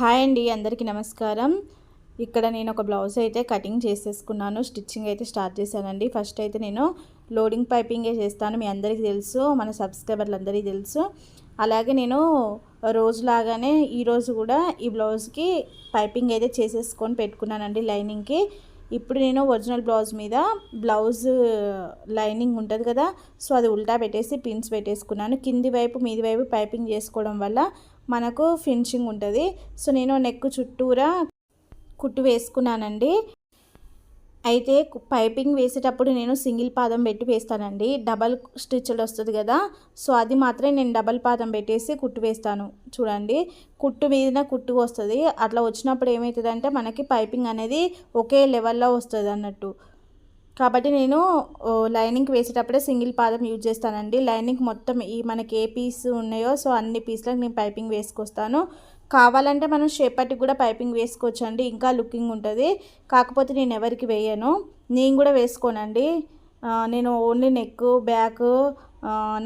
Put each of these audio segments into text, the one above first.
Hi అండి అందరికీ నమస్కారం. ఇక్కడ నేను ఒక బ్లౌజ్ అయితే కటింగ్ చేసేసుకున్నాను స్టిచ్చింగ్ అయితే స్టార్ట్ చేశానండి. ఫస్ట్ అయితే నేను లోడింగ్ పైపింగే చేస్తాను మీ అందరికీ తెలుసు మన సబ్స్క్రైబర్లందరికీ తెలుసు. అలాగే నేను రోజులాగానే ఈరోజు కూడా ఈ బ్లౌజ్కి పైపింగ్ అయితే చేసేసుకొని పెట్టుకున్నానండి లైనింగ్కి. ఇప్పుడు నేను ఒరిజినల్ బ్లౌజ్ మీద బ్లౌజ్ లైనింగ్ ఉంటుంది కదా సో అది ఉల్టా పెట్టేసి పిన్స్ పెట్టేసుకున్నాను. కింది వైపు మీది వైపు పైపింగ్ చేసుకోవడం వల్ల మనకు ఫినిషింగ్ ఉంటుంది. సో నేను నెక్ చుట్టూరా కుట్టు వేసుకున్నానండి. అయితే పైపింగ్ వేసేటప్పుడు నేను సింగిల్ పాదం పెట్టి వేస్తానండి. డబల్ స్టిచ్డ్ వస్తుంది కదా సో అది మాత్రమే నేను డబల్ పాదం పెట్టేసి కుట్టు వేస్తాను. చూడండి కుట్టు మీద కుట్టు వస్తుంది. అట్లా వచ్చినప్పుడు ఏమవుతుందంటే మనకి పైపింగ్ అనేది ఒకే లెవెల్లో వస్తుంది అన్నట్టు కాబట్టి నేను లైనింగ్ వేసేటప్పుడే సింగిల్ పాదం యూజ్ చేస్తానండి. లైనింగ్ మొత్తం ఈ మనకి ఏ పీస్ ఉన్నాయో సో అన్ని పీస్లకు నేను పైపింగ్ వేసుకొస్తాను. కావాలంటే మనం షేపట్టి కూడా పైపింగ్ వేసుకోవచ్చు అండి ఇంకా లుకింగ్ ఉంటుంది. కాకపోతే నేను ఎవరికి వేయను. నేను కూడా వేసుకోనండి. నేను ఓన్లీ నెక్ బ్యాక్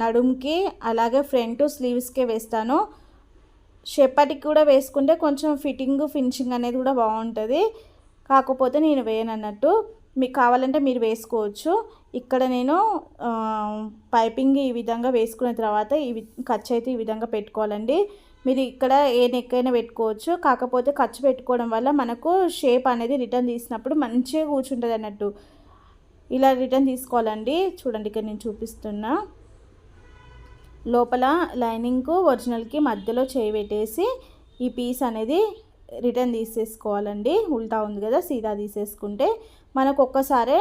నడుముకి అలాగే ఫ్రంట్ స్లీవ్స్కే వేస్తాను. షెప్పటికి కూడా వేసుకుంటే కొంచెం ఫిట్టింగ్ ఫినిషింగ్ అనేది కూడా బాగుంటుంది. కాకపోతే నేను వేయను అన్నట్టు మీకు కావాలంటే మీరు వేసుకోవచ్చు. ఇక్కడ నేను పైపింగ్ ఈ విధంగా వేసుకున్న తర్వాత ఈ ఖర్చు అయితే ఈ విధంగా పెట్టుకోవాలండి. మీరు ఇక్కడ ఏ నెక్ అయినా పెట్టుకోవచ్చు. కాకపోతే ఖర్చు పెట్టుకోవడం వల్ల మనకు షేప్ అనేది రిటర్న్ తీసినప్పుడు మంచిగా కూర్చుంటుంది అన్నట్టు. ఇలా రిటర్న్ తీసుకోవాలండి. చూడండి ఇక్కడ నేను చూపిస్తున్నా. లోపల లైనింగ్కు ఒరిజినల్కి మధ్యలో చేయి పెట్టేసి ఈ పీస్ అనేది రిటర్న్ తీసేసుకోవాలండి. ఉల్టా ఉంది కదా సీదా తీసేసుకుంటే మనకు ఒక్కసారే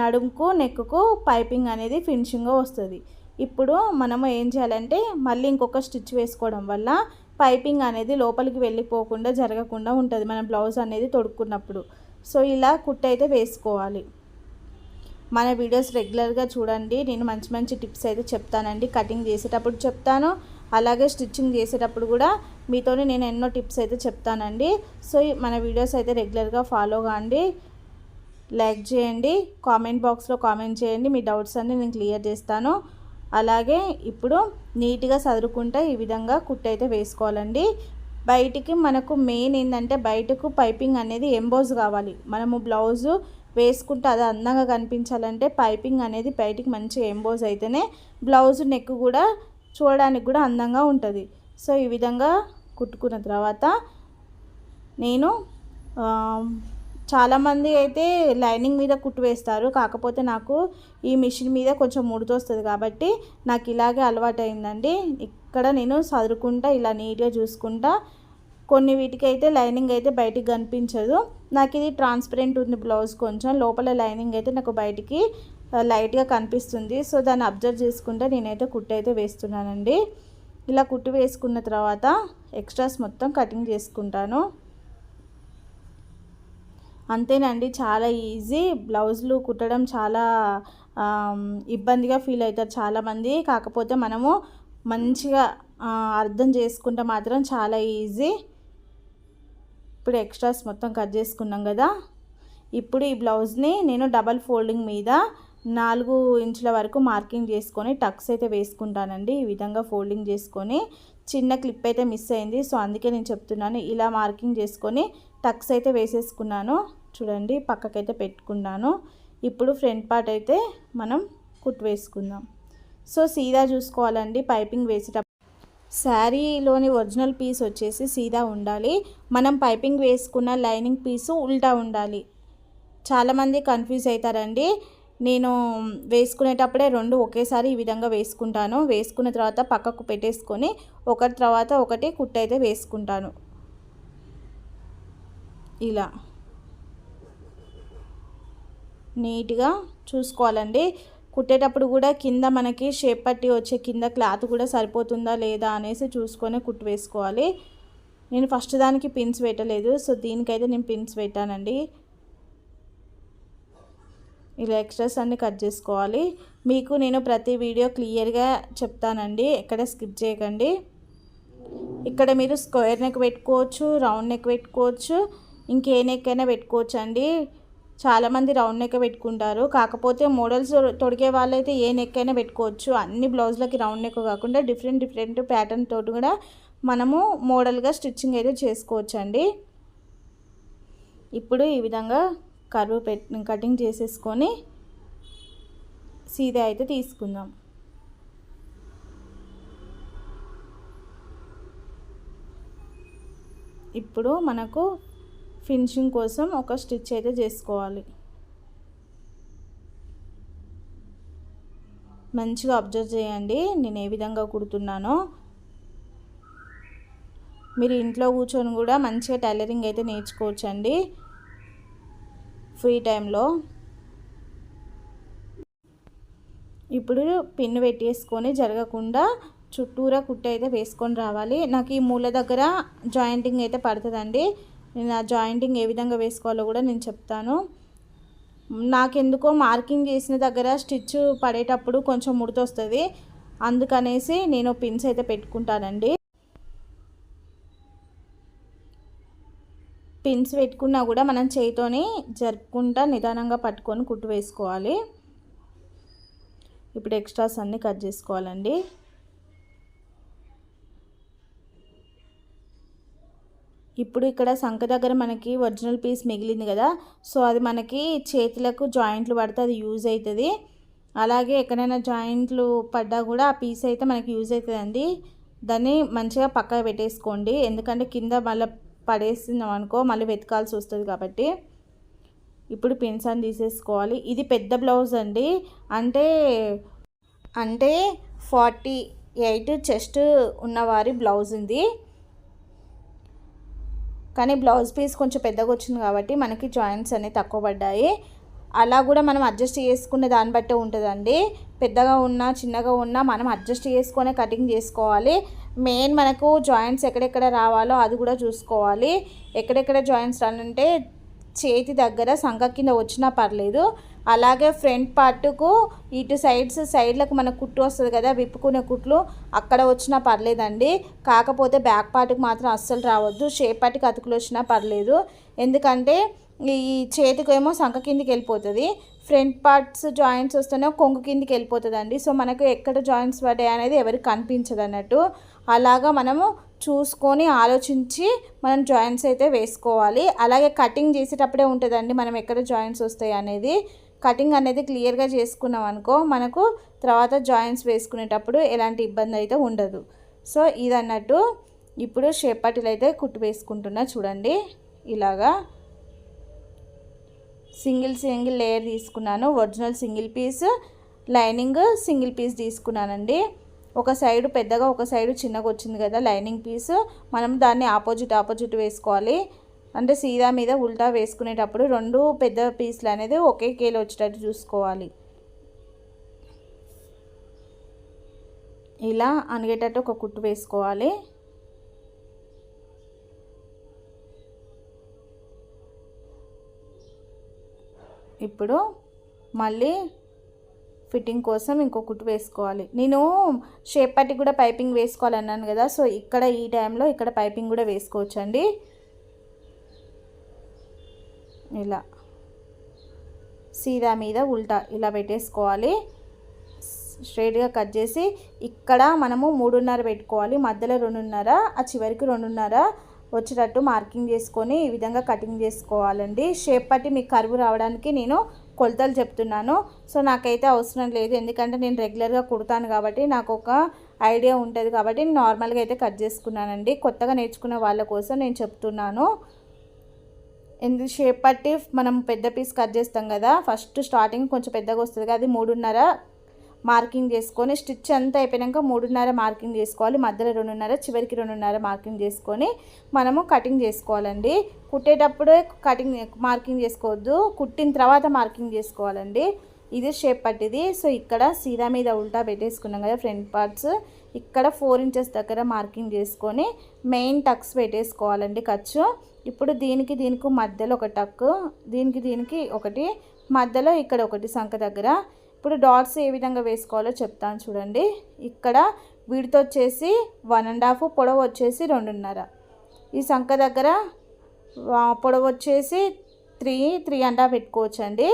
నడుముకు నెక్కు పైపింగ్ అనేది ఫినిషింగ్గా వస్తుంది. ఇప్పుడు మనము ఏం చేయాలంటే మళ్ళీ ఇంకొక స్టిచ్ వేసుకోవడం వల్ల పైపింగ్ అనేది లోపలికి వెళ్ళిపోకుండా జరగకుండా ఉంటుంది మన బ్లౌజ్ అనేది తొడుక్కున్నప్పుడు. సో ఇలా కుట్టు అయితే వేసుకోవాలి. మన వీడియోస్ రెగ్యులర్గా చూడండి నేను మంచి మంచి టిప్స్ అయితే చెప్తానండి. కటింగ్ చేసేటప్పుడు చెప్తాను అలాగే స్టిచ్చింగ్ చేసేటప్పుడు కూడా మీతోనే నేను ఎన్నో టిప్స్ అయితే చెప్తానండి. సో ఈ మన వీడియోస్ అయితే రెగ్యులర్గా ఫాలో కాండి. లైక్ చేయండి. కామెంట్ బాక్స్లో కామెంట్ చేయండి. మీ డౌట్స్ అన్ని నేను క్లియర్ చేస్తాను. అలాగే ఇప్పుడు నీట్గా చదువుకుంటే ఈ విధంగా కుట్టు అయితే వేసుకోవాలండి. బయటికి మనకు మెయిన్ ఏంటంటే బయటకు పైపింగ్ అనేది ఎంబోజ్ కావాలి. మనము బ్లౌజు వేసుకుంటే అది అందంగా కనిపించాలంటే పైపింగ్ అనేది బయటికి మంచి ఎంబోజ్ అయితేనే బ్లౌజ్ నెక్ కూడా చూడడానికి కూడా అందంగా ఉంటుంది. సో ఈ విధంగా కుట్టుకున్న తర్వాత నేను చాలామంది అయితే లైనింగ్ మీద కుట్టు వేస్తారు. కాకపోతే నాకు ఈ మిషన్ మీద కొంచెం ముడితొస్తుంది కాబట్టి నాకు ఇలాగే అలవాటు అయిందండి ఇక్కడ నేను చదువుకుంటా ఇలా నీట్గా చూసుకుంటా. కొన్ని వీటికి అయితే లైనింగ్ అయితే బయటికి కనిపించదు. నాకు ఇది ట్రాన్స్పరెంట్ ఉంది బ్లౌజ్ కొంచెం. లోపల లైనింగ్ అయితే నాకు బయటికి లైట్గా కనిపిస్తుంది. సో దాన్ని అబ్జర్వ్ చేసుకుంటే నేనైతే కుట్టు అయితే వేస్తున్నానండి. ఇలా కుట్టు వేసుకున్న తర్వాత ఎక్స్ట్రాస్ మొత్తం కటింగ్ చేసుకుంటాను. అంతేనండి చాలా ఈజీ. బ్లౌజులు కుట్టడం చాలా ఇబ్బందిగా ఫీల్ అవుతారు చాలామంది. కాకపోతే మనము మంచిగా అర్థం చేసుకుంటే మాత్రం చాలా ఈజీ. ఇప్పుడు ఎక్స్ట్రాస్ మొత్తం కట్ చేసుకున్నాం కదా. ఇప్పుడు ఈ బ్లౌజ్ని నేను డబల్ ఫోల్డింగ్ మీద నాలుగు ఇంచుల వరకు మార్కింగ్ చేసుకొని టక్స్ అయితే వేసుకుంటానండి. ఈ విధంగా ఫోల్డింగ్ చేసుకొని చిన్న క్లిప్ అయితే మిస్ అయింది. సో అందుకే నేను చెప్తున్నాను ఇలా మార్కింగ్ చేసుకొని టక్స్ అయితే వేసేసుకున్నాను. చూడండి పక్కకైతే పెట్టుకున్నాను. ఇప్పుడు ఫ్రంట్ పార్ట్ అయితే మనం కుట్ వేసుకుందాం. సో సీదా చూసుకోవాలండి పైపింగ్ వేసేటప్పుడు. శారీలోని ఒరిజినల్ పీస్ వచ్చేసి సీదా ఉండాలి. మనం పైపింగ్ వేసుకున్న లైనింగ్ పీసు ఉల్టా ఉండాలి. చాలామంది కన్ఫ్యూజ్ అవుతారండి. నేను వేసుకునేటప్పుడే రెండు ఒకేసారి ఈ విధంగా వేసుకుంటాను. వేసుకున్న తర్వాత పక్కకు పెట్టేసుకొని ఒకటి తర్వాత ఒకటి కుట్టు అయితే వేసుకుంటాను. ఇలా. నీట్గా చూసుకోవాలండి. కుట్టేటప్పుడు కూడా కింద మనకి షేప్ పట్టి వచ్చే కింద క్లాత్ కూడా సరిపోతుందా లేదా అనేసి చూసుకొని కుట్టు వేసుకోవాలి. నేను ఫస్ట్ దానికి పిన్స్ పెట్టలేదు సో దీనికైతే నేను పిన్స్ పెట్టానండి ఇలా ఎక్స్ట్రాస్ అన్ని కట్ చేసుకోవాలి. మీకు నేను ప్రతి వీడియో క్లియర్గా చెప్తానండి. ఎక్కడ స్కిప్ చేయకండి. ఇక్కడ మీరు స్క్వేర్ నెక్ పెట్టుకోవచ్చు రౌండ్ నెక్ పెట్టుకోవచ్చు ఇంకే నెక్ అయినా పెట్టుకోవచ్చు అండి చాలామంది రౌండ్ నెక్ పెట్టుకుంటారు. కాకపోతే మోడల్స్ తొడిగే వాళ్ళైతే ఏ నెక్ అయినా పెట్టుకోవచ్చు. అన్ని బ్లౌజ్లకి రౌండ్ నెక్ కాకుండా డిఫరెంట్ డిఫరెంట్ ప్యాటర్న్ తోటి కూడా మనము మోడల్గా స్టిచ్చింగ్ అయితే చేసుకోవచ్చండి. ఇప్పుడు ఈ విధంగా కరువు పెట్ కటింగ్ చేసేసుకొని సీదా అయితే తీసుకుందాం. ఇప్పుడు మనకు ఫినిషింగ్ కోసం ఒక స్టిచ్ అయితే చేసుకోవాలి. మంచిగా అబ్జర్వ్ చేయండి నేను ఏ విధంగా కుడుతున్నానో. మీరు ఇంట్లో కూర్చొని కూడా మంచిగా టైలరింగ్ అయితే నేర్చుకోవచ్చండి. ఫ్రీ టైంలో ఇప్పుడు పిన్ పెట్టేసుకొని జరగకుండా చుట్టూరా కుట్టి అయితే వేసుకొని రావాలి. నాకు ఈ మూల దగ్గర జాయింటింగ్ అయితే పడుతుందండి. నేను ఆ జాయింటింగ్ ఏ విధంగా వేసుకోవాలో కూడా నేను చెప్తాను. నాకెందుకో మార్కింగ్ చేసిన దగ్గర స్టిచ్ పడేటప్పుడు కొంచెం ముడత వస్తుంది అందుకనేసి నేను పిన్స్ అయితే పెట్టుకుంటానండి. పిన్స్ పెట్టుకున్నా కూడా మనం చేయితోని జరుపుకుంటా నిదానంగా పట్టుకొని కుట్టు వేసుకోవాలి. ఇప్పుడు ఎక్స్ట్రాస్ అన్నీ కట్ చేసుకోవాలండి. ఇప్పుడు ఇక్కడ సంఖ దగ్గర మనకి ఒరిజినల్ పీస్ మిగిలింది కదా సో అది మనకి చేతులకు జాయింట్లు పడితే అది యూజ్ అవుతుంది. అలాగే ఎక్కడైనా జాయింట్లు పడ్డా కూడా ఆ పీస్ అయితే మనకి యూజ్ అవుతుందండి. దాన్ని మంచిగా పక్కకు పెట్టేసుకోండి. ఎందుకంటే కింద మళ్ళీ పడేసినాం అనుకో మళ్ళీ వెతకాల్సి వస్తుంది కాబట్టి ఇప్పుడు పిన్స్ అని తీసేసుకోవాలి. ఇది పెద్ద బ్లౌజ్ అండి. అంటే అంటే ఫార్టీ ఎయిట్ చెస్ట్ ఉన్నవారి బ్లౌజ్ ఉంది కానీ బ్లౌజ్ పీస్ కొంచెం పెద్దగా వచ్చింది కాబట్టి మనకి జాయింట్స్ అనేవి తక్కువ పడ్డాయి. అలా కూడా మనం అడ్జస్ట్ చేసుకునే దాన్ని బట్టే ఉంటుందండి. పెద్దగా ఉన్నా చిన్నగా ఉన్నా మనం అడ్జస్ట్ చేసుకునే కటింగ్ చేసుకోవాలి. మెయిన్ మనకు జాయింట్స్ ఎక్కడెక్కడ రావాలో అది కూడా చూసుకోవాలి. ఎక్కడెక్కడ జాయింట్స్ రానంటే చేతి దగ్గర సంఖ కింద వచ్చినా పర్లేదు. అలాగే ఫ్రంట్ పార్ట్కు ఇటు సైడ్స్ సైడ్లకు మనకు కుట్టు వస్తుంది కదా విప్పుకునే కుట్లు అక్కడ వచ్చినా పర్లేదండి. కాకపోతే బ్యాక్ పార్ట్కి మాత్రం అస్సలు రావద్దు. షేప్ పార్ట్కి అతుకులు వచ్చినా పర్లేదు. ఎందుకంటే ఈ చేతికేమో సంఖ కిందికి వెళ్ళిపోతుంది. ఫ్రంట్ పార్ట్స్ జాయింట్స్ వస్తేనే కొంగు కిందికి వెళ్ళిపోతుంది సో మనకు ఎక్కడ జాయింట్స్ పడ్డాయి అనేది ఎవరికి కనిపించదు అన్నట్టు. అలాగా మనము చూసుకొని ఆలోచించి మనం జాయింట్స్ అయితే వేసుకోవాలి. అలాగే కటింగ్ చేసేటప్పుడే ఉంటుందండి మనం ఎక్కడ జాయింట్స్ వస్తాయి అనేది. కటింగ్ అనేది క్లియర్గా చేసుకున్నాం అనుకో మనకు తర్వాత జాయింట్స్ వేసుకునేటప్పుడు ఎలాంటి ఇబ్బంది అయితే ఉండదు. సో ఇది అన్నట్టు ఇప్పుడు షేపటిలు అయితే కుట్టు వేసుకుంటున్నా చూడండి. ఇలాగా. సింగిల్ సింగిల్ లేయర్ తీసుకున్నాను. Original single piece lining single piece తీసుకున్నానండి. ఒక సైడు పెద్దగా ఒక సైడు చిన్నగా వచ్చింది కదా లైనింగ్ పీస్. మనం దాన్ని ఆపోజిట్ ఆపోజిట్ వేసుకోవాలి. అంటే సీదా మీద ఉల్టా వేసుకునేటప్పుడు రెండు పెద్ద పీసులు అనేది ఒకే కేలు వచ్చేటట్టు చూసుకోవాలి. ఇలా అనిగేటట్టు ఒక కుట్టు వేసుకోవాలి. ఇప్పుడు మళ్ళీ ఫిట్టింగ్ కోసం ఇంకో కుట్టు వేసుకోవాలి. నేను షేప్ పట్టి కూడా పైపింగ్ వేసుకోవాలన్నాను కదా సో ఇక్కడ ఈ టైంలో ఇక్కడ పైపింగ్ కూడా వేసుకోవచ్చండి. ఇలా. సీదా మీద ఉల్టా ఇలా పెట్టేసుకోవాలి. స్ట్రైట్గా కట్ చేసి ఇక్కడ మనము మూడున్నర పెట్టుకోవాలి మధ్యలో రెండున్నర ఆ చివరికి రెండున్నర వచ్చేటట్టు మార్కింగ్ చేసుకొని ఈ విధంగా కటింగ్ చేసుకోవాలండి. షేప్ పట్టి మీకు కరువు రావడానికి నేను కొలతలు చెప్తున్నాను. సో నాకైతే అవసరం లేదు. ఎందుకంటే నేను రెగ్యులర్గా కుడతాను కాబట్టి నాకు ఒక ఐడియా ఉంటుంది కాబట్టి నేను నార్మల్గా అయితే కట్ చేసుకున్నానండి. కొత్తగా నేర్చుకునే వాళ్ళ కోసం నేను చెప్తున్నాను. ఎందుకు షేప్ పట్టి మనం పెద్ద పీస్ కట్ చేస్తాం కదా ఫస్ట్ స్టార్టింగ్ కొంచెం పెద్దగా వస్తుంది కదా అది మూడున్నర మార్కింగ్ చేసుకొని స్టిచ్ అంతా అయిపోయాక మూడున్నర మార్కింగ్ చేసుకోవాలి మధ్యలో రెండున్నర చివరికి రెండున్నర మార్కింగ్ చేసుకొని మనము కటింగ్ చేసుకోవాలండి. కుట్టేటప్పుడే కటింగ్ మార్కింగ్ చేసుకోవద్దు కుట్టిన తర్వాత మార్కింగ్ చేసుకోవాలండి. ఇది షేప్ పట్టిది. సో ఇక్కడ సీదా మీద ఉల్టా పెట్టేసుకున్నాం కదా ఫ్రంట్ పార్ట్స్. ఇక్కడ ఫోర్ ఇంచెస్ దగ్గర మార్కింగ్ చేసుకొని మెయిన్ టక్స్ పెట్టేసుకోవాలండి ఖర్చు. ఇప్పుడు దీనికి దీనికి మధ్యలో ఒక టక్ దీనికి దీనికి ఒకటి మధ్యలో ఇక్కడ ఒకటి సంఖ దగ్గర. ఇప్పుడు డాట్స్ ఏ విధంగా వేసుకోవాలో చెప్తాను చూడండి. ఇక్కడ వీడితో వచ్చేసి వన్ అండ్ హాఫ్ పొడవు వచ్చేసి రెండున్నర. ఈ సంఖ దగ్గర పొడవు వచ్చేసి త్రీ త్రీ అండ్ హాఫ్ పెట్టుకోవచ్చండి.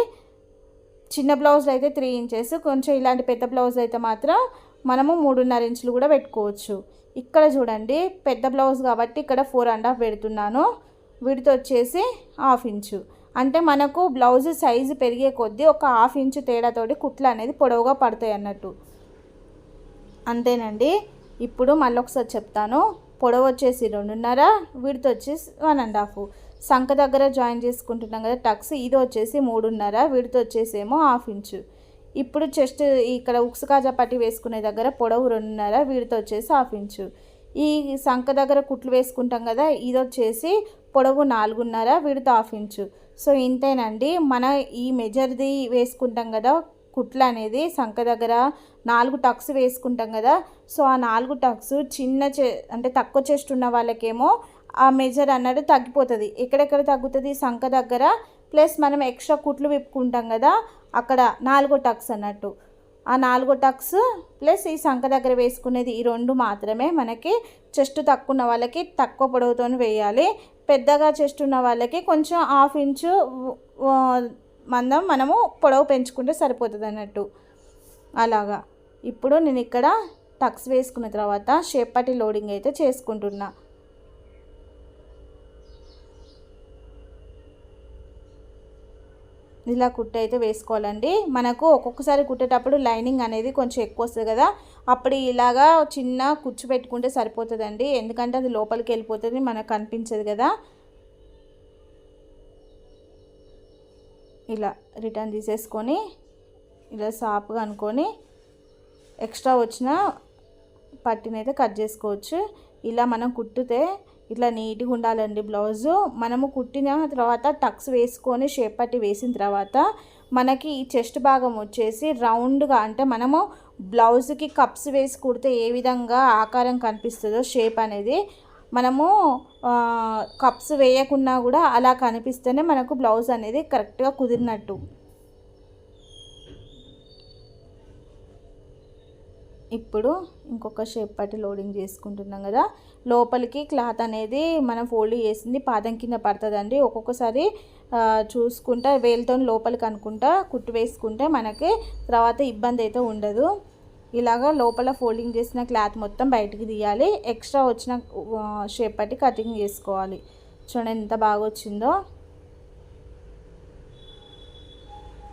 చిన్న బ్లౌజ్లు అయితే త్రీ ఇంచెస్ కొంచెం ఇలాంటి పెద్ద బ్లౌజ్ అయితే మాత్రం మనము మూడున్నర ఇంచులు కూడా పెట్టుకోవచ్చు. ఇక్కడ చూడండి పెద్ద బ్లౌజ్ కాబట్టి ఇక్కడ ఫోర్ అండ్ హాఫ్ పెడుతున్నాను. వీడితో వచ్చేసి హాఫ్ ఇంచు. అంటే మనకు బ్లౌజ్ సైజు పెరిగే కొద్దీ ఒక హాఫ్ ఇంచు తేడాతోటి కుట్లు అనేది పొడవుగా పడతాయి అన్నట్టు. అంతేనండి. ఇప్పుడు మళ్ళీ ఒకసారి చెప్తాను. పొడవు వచ్చేసి రెండున్నర వీడితో వచ్చేసి వన్ అండ్ హాఫ్. సంఖ దగ్గర జాయిన్ చేసుకుంటున్నాం కదా టక్స్ ఇది వచ్చేసి మూడున్నర వీడితో వచ్చేసేమో హాఫ్ ఇంచు. ఇప్పుడు చెస్ట్ ఇక్కడ ఉక్స్ కాజా పట్టి వేసుకునే దగ్గర పొడవు రెండున్నర వీడితో వచ్చేసి హాఫ్ ఇంచు. ఈ సంఖ దగ్గర కుట్లు వేసుకుంటాం కదా ఇది వచ్చేసి పొడవు నాలుగున్నర విడత హాఫ్ ఇంచు. సో ఇంతేనండి. మన ఈ మెజర్ది వేసుకుంటాం కదా కుట్లు అనేది సంఖ దగ్గర నాలుగు టక్స్ వేసుకుంటాం కదా సో ఆ నాలుగు టక్స్ చిన్న చె అంటే తక్కువ చెస్ట్ ఉన్న వాళ్ళకేమో ఆ మెజర్ అన్నది తగ్గిపోతుంది. ఎక్కడెక్కడ తగ్గుతుంది? సంఖ దగ్గర. ప్లస్ మనం ఎక్స్ట్రా కుట్లు విప్పుకుంటాం కదా అక్కడ నాలుగో టక్స్ అన్నట్టు. ఆ నాలుగో టక్స్ ప్లస్ ఈ సంఖ దగ్గర వేసుకునేది ఈ రెండు మాత్రమే మనకి చెస్ట్ తక్కువ ఉన్న వాళ్ళకి తక్కువ పొడవుతో వేయాలి. పెద్దగా చెస్ట్ ఉన్న వాళ్ళకి కొంచెం హాఫ్ ఇంచు మందం మనము పొడవు పెంచుకుంటే సరిపోతుంది అన్నట్టు. అలాగా. ఇప్పుడు నేను ఇక్కడ టక్స్ వేసుకున్న తర్వాత షేప్ పట్టి లోడింగ్ అయితే చేసుకుంటున్నా. ఇలా కుట్ట అయితే వేసుకోవాలండి. మనకు ఒక్కొక్కసారి కుట్టేటప్పుడు లైనింగ్ అనేది కొంచెం ఎక్కువ వస్తుంది కదా. అప్పుడు ఇలాగా చిన్న కుచ్చు పెట్టుకుంటే సరిపోతుందండి. ఎందుకంటే అది లోపలికి వెళ్ళిపోతుంది మనకు కనిపించదు కదా. ఇలా రిటర్న్ తీసేసుకొని ఇలా సాప్గా అనుకొని ఎక్స్ట్రా వచ్చిన పట్టినైతే కట్ చేసుకోవచ్చు. ఇలా మనం కుట్టితే ఇట్లా నీట్గా ఉండాలండి బ్లౌజు. మనము కుట్టిన తర్వాత టక్స్ వేసుకొని షేప్ పట్టి వేసిన తర్వాత మనకి ఈ చెస్ట్ భాగం వచ్చేసి రౌండ్గా అంటే మనము బ్లౌజ్కి కప్స్ వేసి కుడితే ఏ విధంగా ఆకారం కనిపిస్తుందో షేప్ అనేది మనము కప్స్ వేయకున్నా కూడా అలా కనిపిస్తేనే మనకు బ్లౌజ్ అనేది కరెక్ట్గా కుదిరినట్టు. ఇప్పుడు ఇంకొక షేప్ పట్టి లోడింగ్ చేసుకుంటున్నాం కదా. లోపలికి క్లాత్ అనేది మనం ఫోల్డ్ చేసింది పాదం కింద పడుతుందండి. ఒక్కొక్కసారి చూసుకుంటా వేలుతో లోపలికి అనుకుంటా కుట్టు వేసుకుంటే మనకి తర్వాత ఇబ్బంది అయితే ఉండదు. ఇలాగా లోపల ఫోల్డింగ్ చేసిన క్లాత్ మొత్తం బయటికి తీయాలి. ఎక్స్ట్రా వచ్చిన షేప్ పట్టి కటింగ్ చేసుకోవాలి. చూడండి ఎంత బాగా వచ్చిందో.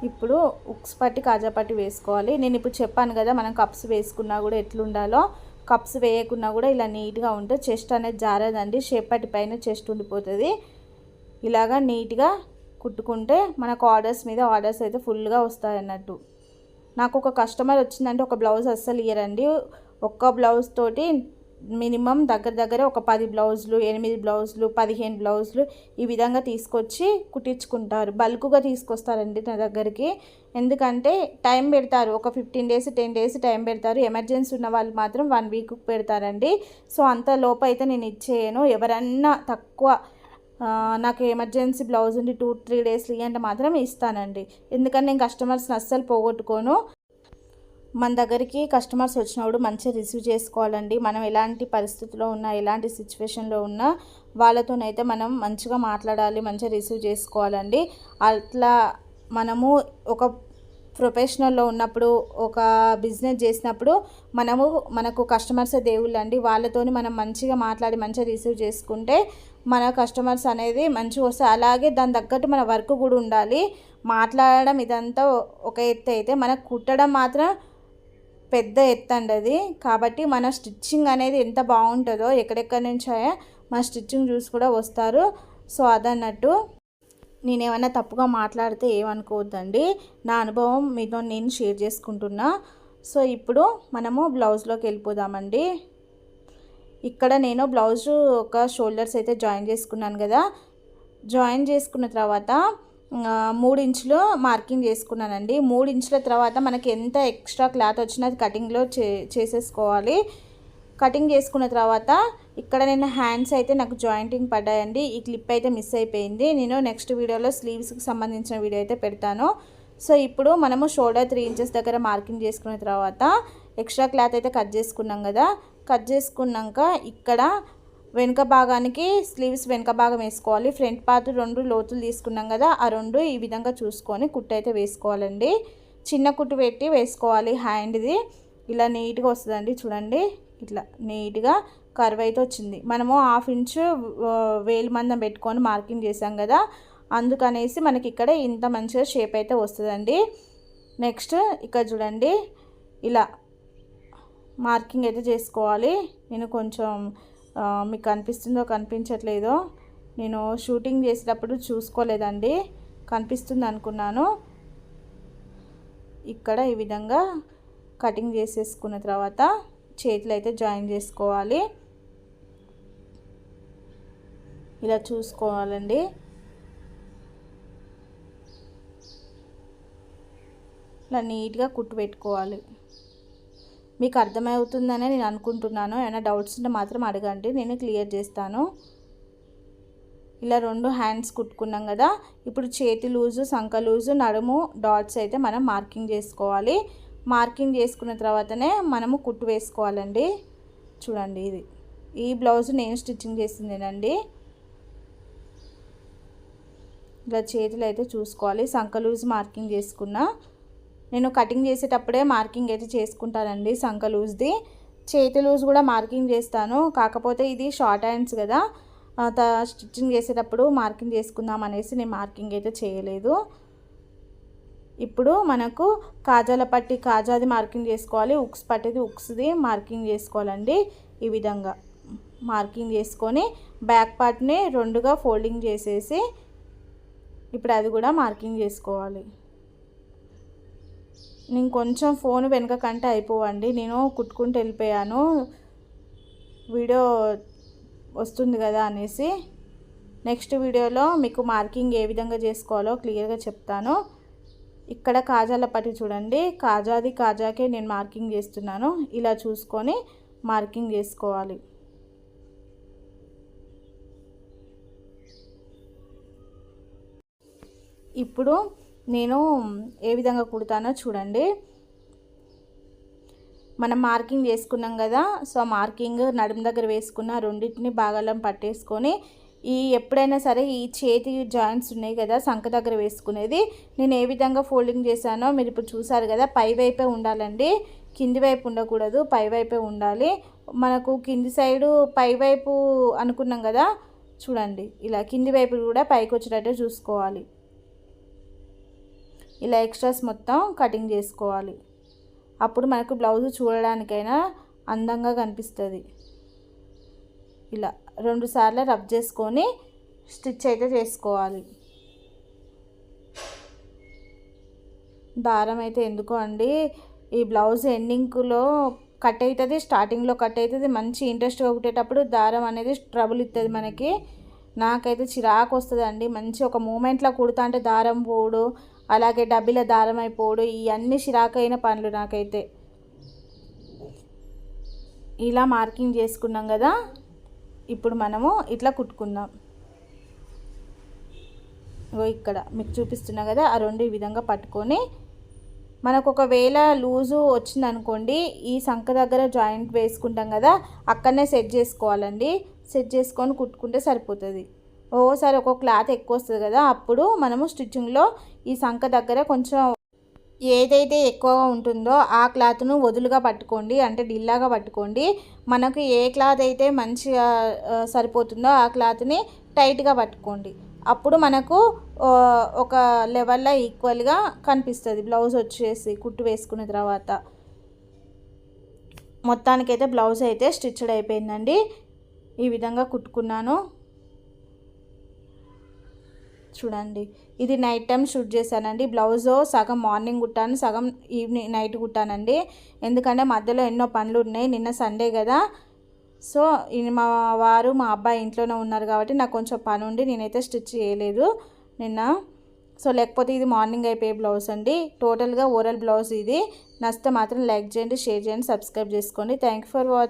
ఇప్పుడు ఉక్స్ పట్టి కాజా పట్టి వేసుకోవాలి. నేను ఇప్పుడు చెప్పాను కదా మనం కప్స్ వేసుకున్నా కూడా ఎట్లుండాలో. కప్స్ వేయకున్నా కూడా ఇలా నీట్గా ఉంటే చెస్ట్ అనేది జారదండి. షేప్ పట్టి పైన చెస్ట్ ఉండిపోతుంది. ఇలాగా నీట్గా కుట్టుకుంటే మనకు ఆర్డర్స్ మీద ఆర్డర్స్ అయితే ఫుల్గా వస్తాయి అన్నట్టు. నాకు ఒక కస్టమర్ వచ్చిందంటే ఒక బ్లౌజ్ అస్సలు ఇయ్యరండి. ఒక్క బ్లౌజ్ తోటి మినిమం దగ్గర దగ్గర ఒక పది బ్లౌజులు ఎనిమిది బ్లౌజులు పదిహేను బ్లౌజులు ఈ విధంగా తీసుకొచ్చి కుట్టించుకుంటారు. బల్క్గా తీసుకొస్తారండి నా దగ్గరికి. ఎందుకంటే టైం పెడతారు. ఒక fifteen days ten days time పెడతారు. ఎమర్జెన్సీ ఉన్న వాళ్ళు మాత్రం వన్ వీక్ పెడతారండి. సో అంత లోపు అయితే నేను ఇచ్చేయను. ఎవరన్నా తక్కువ నాకు ఎమర్జెన్సీ బ్లౌజ్ ఉండి టూ త్రీ డేస్ ఇవ్వంటే మాత్రం ఇస్తానండి. ఎందుకంటే నేను కస్టమర్స్ని అస్సలు పోగొట్టుకోను. మన దగ్గరికి కస్టమర్స్ వచ్చినప్పుడు మంచిగా రిసీవ్ చేసుకోవాలండి. మనం ఎలాంటి పరిస్థితిలో ఉన్నా ఎలాంటి సిచ్యువేషన్లో ఉన్నా వాళ్ళతోనైతే మనం మంచిగా మాట్లాడాలి మంచిగా రిసీవ్ చేసుకోవాలండి. అట్లా మనము ఒక ప్రొఫెషనల్లో ఉన్నప్పుడు ఒక బిజినెస్ చేసినప్పుడు మనము మనకు కస్టమర్స్ దేవుళ్ళు అండి వాళ్ళతోని మనం మంచిగా మాట్లాడి మంచిగా రిసీవ్ చేసుకుంటే మన కస్టమర్స్ అనేది మంచిగా వస్తాయి. అలాగే దాని తగ్గట్టు మన వర్క్ కూడా ఉండాలి. మాట్లాడడం ఇదంతా ఒక ఎత్తు అయితే మనకు కుట్టడం మాత్రం పెద్ద ఎత్తు అండి అది. కాబట్టి మన స్టిచ్చింగ్ అనేది ఎంత బాగుంటుందో ఎక్కడెక్కడి నుంచో మన స్టిచ్చింగ్ చూసి కూడా వస్తారు. సో అదన్నట్టు నేను ఏమైనా తప్పుగా మాట్లాడితే ఏమనుకోవద్దండి. నా అనుభవం మీతో నేను షేర్ చేసుకుంటున్నా. సో ఇప్పుడు మనము బ్లౌజ్లోకి వెళ్ళిపోదామండి. ఇక్కడ నేను బ్లౌజ్ ఒక షోల్డర్స్ అయితే జాయిన్ చేసుకున్నాను కదా. జాయిన్ చేసుకున్న తర్వాత ఇంచులు మార్కింగ్ చేసుకున్నానండి. మూడు ఇంచుల తర్వాత మనకి ఎంత ఎక్స్ట్రా క్లాత్ వచ్చినా అది కటింగ్లో చే చేసేసుకోవాలి. కటింగ్ చేసుకున్న తర్వాత ఇక్కడ నేను హ్యాండ్స్ అయితే నాకు జాయింటింగ్ పడ్డాయండి. ఈ క్లిప్ అయితే మిస్ అయిపోయింది. నేను నెక్స్ట్ వీడియోలో స్లీవ్స్కి సంబంధించిన వీడియో అయితే పెడతాను. సో ఇప్పుడు మనము షోల్డర్ త్రీ ఇంచెస్ దగ్గర మార్కింగ్ చేసుకున్న తర్వాత ఎక్స్ట్రా క్లాత్ అయితే కట్ చేసుకున్నాం కదా. కట్ చేసుకున్నాక ఇక్కడ వెనుక భాగానికి స్లీవ్స్ వెనుక భాగం వేసుకోవాలి. ఫ్రంట్ పార్ట్ రెండు లోతులు తీసుకున్నాం కదా ఆ రెండు ఈ విధంగా చూసుకొని కుట్టు అయితే వేసుకోవాలండి. చిన్న కుట్టు పెట్టి వేసుకోవాలి హ్యాండ్ది. ఇలా నీట్గా వస్తుందండి చూడండి. ఇట్లా నీట్గా కర్వ్ అయితే వచ్చింది. మనము హాఫ్ ఇంచు వేలు మందం పెట్టుకొని మార్కింగ్ చేసాం కదా అందుకనేసి మనకి ఇక్కడ ఇంత మంచిగా షేప్ అయితే వస్తుందండి. నెక్స్ట్ ఇక్కడ చూడండి ఇలా మార్కింగ్ అయితే చేసుకోవాలి. నేను కొంచెం మీకు కనిపిస్తుందో కనిపించట్లేదో నేను షూటింగ్ చేసేటప్పుడు చూసుకోలేదండి. కనిపిస్తుంది అనుకున్నాను. ఇక్కడ ఈ విధంగా కటింగ్ చేసేసుకున్న తర్వాత చేతులు అయితే జాయిన్ చేసుకోవాలి. ఇలా చూసుకోవాలండి. ఇలా నీట్గా కుట్టు పెట్టుకోవాలి. మీకు అర్థమవుతుందనే నేను అనుకుంటున్నాను. ఏమైనా డౌట్స్ ఉంటే మాత్రం అడగండి. నేను క్లియర్ చేస్తాను. ఇలా రెండు హ్యాండ్స్ కుట్టుకున్నాం కదా. ఇప్పుడు చేతి లూజు సంక లూజు నడుము డాట్స్ అయితే మనం మార్కింగ్ చేసుకోవాలి. మార్కింగ్ చేసుకున్న తర్వాతనే మనము కుట్టు వేసుకోవాలండి. చూడండి ఇది. ఈ బ్లౌజ్ నేను స్టిచ్చింగ్ చేసిందేనండి. ఇలా చేతులు అయితే చూసుకోవాలి. సంక లూజ్ మార్కింగ్ చేసుకున్నా. నేను కటింగ్ చేసేటప్పుడే మార్కింగ్ అయితే చేసుకుంటానండి సంక లూజ్ది. చేతి లూజ్ కూడా మార్కింగ్ చేస్తాను. కాకపోతే ఇది షార్ట్ హ్యాండ్స్ కదా. స్టిచ్చింగ్ చేసేటప్పుడు మార్కింగ్ చేసుకుందాం అనేసి నేను మార్కింగ్ అయితే చేయలేదు. ఇప్పుడు మనకు కాజాల పట్టి కాజాది మార్కింగ్ చేసుకోవాలి. ఉక్స్ పట్టిది ఉక్స్ది మార్కింగ్ చేసుకోవాలండి. ఈ విధంగా మార్కింగ్ చేసుకొని బ్యాక్ పార్ట్ని రెండుగా ఫోల్డింగ్ చేసేసి ఇప్పుడు అది కూడా మార్కింగ్ చేసుకోవాలి. నేను కొంచెం ఫోన్ వెనుక కంటే అయిపోవండి. నేను కుట్టుకుంటూ వెళ్ళిపోయాను. వీడియో వస్తుంది కదా అనేసి నెక్స్ట్ వీడియోలో మీకు మార్కింగ్ ఏ విధంగా చేసుకోవాలో క్లియర్గా చెప్తాను. ఇక్కడ కాజాల పట్టి చూడండి. కాజాది కాజాకే నేను మార్కింగ్ చేస్తున్నాను. ఇలా చూసుకొని మార్కింగ్ చేసుకోవాలి. ఇప్పుడు నేను ఏ విధంగా కుడతానో చూడండి. మనం మార్కింగ్ చేసుకున్నాం కదా సో మార్కింగ్ నడుము దగ్గర వేసుకున్న రెండింటిని భాగాలను పట్టేసుకొని ఈ ఎప్పుడైనా సరే ఈ చేతి జాయింట్స్ ఉన్నాయి కదా సంక దగ్గర వేసుకునేది. నేను ఏ విధంగా ఫోల్డింగ్ చేశానో మీరు ఇప్పుడు చూసారు కదా పై వైపే ఉండాలండి. కింది వైపు ఉండకూడదు పై వైపే ఉండాలి. మనకు కింది సైడు పై వైపు అనుకున్నాం కదా చూడండి. ఇలా కింది వైపు కూడా పైకి వచ్చేటట్టు చూసుకోవాలి. ఇలా ఎక్స్ట్రాస్ మొత్తం కటింగ్ చేసుకోవాలి. అప్పుడు మనకు బ్లౌజ్ చూడడానికైనా అందంగా కనిపిస్తుంది. ఇలా రెండు సార్లు రబ్ చేసుకొని స్టిచ్ అయితే చేసుకోవాలి. దారం అయితే ఎందుకో అండి ఈ బ్లౌజ్ ఎండింగ్లో కట్ అవుతుంది స్టార్టింగ్లో కట్ అవుతుంది మంచి ఇంట్రెస్ట్గా కుట్టేటప్పుడు దారం అనేది ట్రబుల్ ఇస్తుంది మనకి. నాకైతే చిరాకు వస్తుంది అండి మంచి ఒక మూమెంట్లో కుడతా అంటే దారం పోడు అలాగే డబ్బిల దారం అయిపోడు ఇవన్నీ చిరాకైన పనులు నాకైతే. ఇలా మార్కింగ్ చేసుకున్నాం కదా. ఇప్పుడు మనము ఇట్లా కుట్టుకుందాం. ఇక్కడ మీకు చూపిస్తున్నా కదా ఆ రెండు ఈ విధంగా పట్టుకొని. మనకు ఒకవేళ లూజు వచ్చిందనుకోండి ఈ సంఖ దగ్గర జాయింట్ వేసుకుంటాం కదా అక్కడనే సెట్ చేసుకోవాలండి. సెట్ చేసుకొని కుట్టుకుంటే సరిపోతుంది. ఓసారి ఒక్కొక్క క్లాత్ ఎక్కువ వస్తుంది కదా అప్పుడు మనము స్టిచ్చింగ్లో ఈ సంఖ దగ్గర కొంచెం ఏదైతే ఎక్కువగా ఉంటుందో ఆ క్లాత్ను వదులుగా పట్టుకోండి అంటే డిల్లాగా పట్టుకోండి. మనకు ఏ క్లాత్ అయితే మంచిగా సరిపోతుందో ఆ క్లాత్ని టైట్గా పట్టుకోండి. అప్పుడు మనకు ఒక లెవెల్లో ఈక్వల్గా కనిపిస్తుంది బ్లౌజ్ వచ్చేసి కుట్టు వేసుకున్న తర్వాత. మొత్తానికైతే బ్లౌజ్ అయితే స్టిచ్డ్ అయిపోయిందండి. ఈ విధంగా కుట్టుకున్నాను. చూడండి. ఇది నైట్ టైం షూట్ చేశానండి. బ్లౌజ్ సగం మార్నింగ్ కుట్టాను సగం ఈవినింగ్ నైట్ కుట్టానండి. ఎందుకంటే మధ్యలో ఎన్నో పనులు ఉన్నాయి. నిన్న సండే కదా. సో మా వారు మా అబ్బాయి ఇంట్లోనే ఉన్నారు కాబట్టి నాకు కొంచెం పని ఉండి నేనైతే స్టిచ్ చేయలేదు నిన్న. సో లేకపోతే ఇది మార్నింగ్ అయిపోయే బ్లౌజ్ అండి. టోటల్గా ఓరల్ బ్లౌజ్ ఇది. నచ్చితే మాత్రం లైక్ చేయండి షేర్ చేయండి సబ్స్క్రైబ్ చేసుకోండి. Thank for watching